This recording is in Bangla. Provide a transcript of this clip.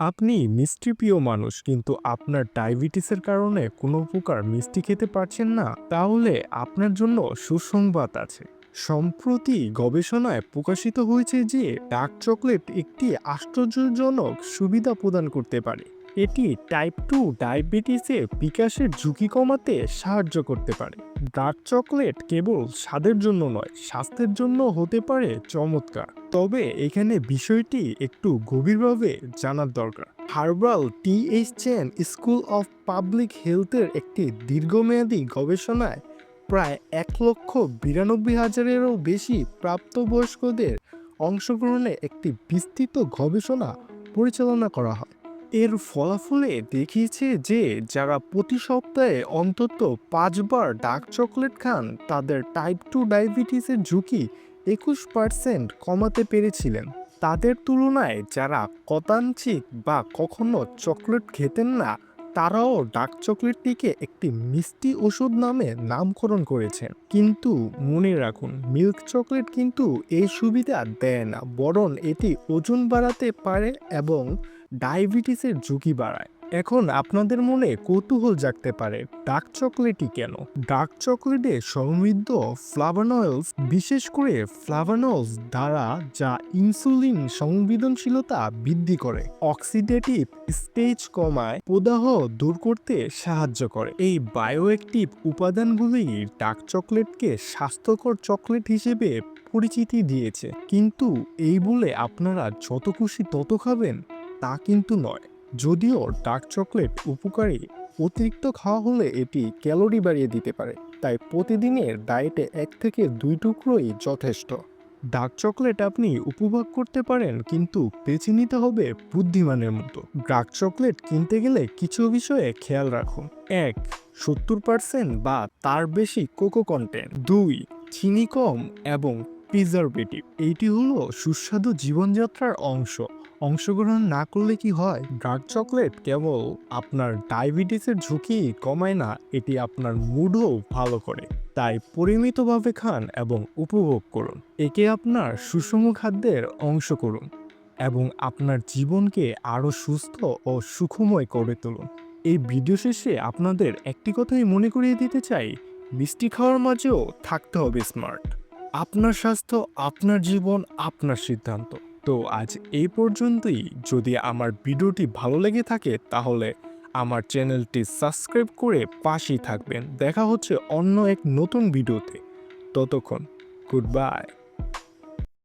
আপনি মিষ্টি প্রিয় মানুষ, কিন্তু আপনার ডায়াবেটিসের কারণে কোনো প্রকার মিষ্টি খেতে পারছেন না, তাহলে আপনার জন্য সুসংবাদ আছে। সম্প্রতি গবেষণায় প্রকাশিত হয়েছে যে, ডার্ক চকলেট একটি আশ্চর্যজনক সুবিধা প্রদান করতে পারে। এটি টাইপ টু ডায়াবেটিসের বিকাশের ঝুঁকি কমাতে সাহায্য করতে পারে। ডার্ক চকলেট কেবল স্বাদের জন্য নয়, স্বাস্থ্যের জন্য হতে পারে চমৎকার। তবে এখানে বিষয়টি একটু গভীরভাবে জানার দরকার। Herbal TH Chan school of public হেলথের একটি দীর্ঘমেয়াদী গবেষণায় প্রায় এক লক্ষ বিরানব্বই হাজারেরও বেশি প্রাপ্তবয়স্কদের অংশগ্রহণে একটি বিস্তৃত গবেষণা পরিচালনা করা হয়। এর ফলাফলে দেখিয়েছে যে যারা প্রতি সপ্তাহে অন্তত পাঁচবার ডার্ক চকলেট খান, তাদের টাইপ টু ডায়াবেটিসের ঝুঁকি একুশ পার্সেন্ট কমাতে পেরেছিলেন। তাদের তুলনায় যারা কতাঞ্চিক বা কখনো চকলেট খেতেন না, তারাও ডার্ক চকলেটটিকে একটি মিষ্টি ওষুধ নামে নামকরণ করেছেন কিন্তু মনে রাখুন, মিল্ক চকলেট কিন্তু এই সুবিধা দেয় না, বরং এটি ওজন বাড়াতে পারে এবং ডায়াবেটিসের ঝুঁকি বাড়ায়। এখন আপনাদের মনে কৌতূহল জাগতে পারে, ডার্ক চকলেটই কেন? ডার্ক চকলেটে সমৃদ্ধ ফ্লাভানয়েলস বিশেষ করে ফ্লাভানলস দ্বারা যা ইনসুলিন সংবেদনশীলতা বৃদ্ধি করে, অক্সিডেটিভ স্টেজ কমায়, প্রদাহ দূর করতে সাহায্য করে। এই বায়োঅ্যাক্টিভ উপাদানগুলি ডার্ক চকলেটকে স্বাস্থ্যকর চকলেট হিসেবে পরিচিতি দিয়েছে। কিন্তু এই বলে আপনারা যত খুশি তত খাবেন? তা কিন্তু নয়। যদিও ডার্ক চকলেট উপকারী, অতিরিক্ত খাওয়া হলে এটি ক্যালোরি বাড়িয়ে দিতে পারে। তাই প্রতিদিনের ডায়েটে এক থেকে দুই টুকরোই যথেষ্ট। ডার্ক চকলেট আপনি উপভোগ করতে পারেন, কিন্তু বেছে নিতে হবে বুদ্ধিমানের মতো। ডার্ক চকলেট কিনতে গেলে কিছু বিষয়ে খেয়াল রাখুন। এক, সত্তর পার্সেন্ট বা তার বেশি কোকো কন্টেন্ট। দুই, চিনি কম এবং প্রিজারভেটিভ এইটি হলো সুস্বাদু জীবনযাত্রার অংশ। অংশগ্রহণ না করলে কি হয়? ডার্ক চকলেট কেবল আপনার ডায়াবেটিসের ঝুঁকি কমায় না, এটি আপনার মুডও ভালো করে। তাই পরিমিতভাবে খান এবং উপভোগ করুন। একে আপনার সুষম খাদ্যের অংশ করুন এবং আপনার জীবনকে আরও সুস্থ ও সুখময় করে তুলুন। এই ভিডিও শেষে আপনাদের একটি কথাই মনে করিয়ে দিতে চাই, মিষ্টি খাওয়ার মাঝেও থাকতে হবে স্মার্ট আপনার স্বাস্থ্য, আপনার জীবন, আপনার সিদ্ধান্ত। তো আজ এই পর্যন্তই। যদি আমার ভিডিওটি ভালো লেগে থাকে, তাহলে আমার চ্যানেলটি সাবস্ক্রাইব করে পাশেই থাকবেন। দেখা হচ্ছে অন্য এক নতুন ভিডিওতে। ততক্ষণ, গুড বাই।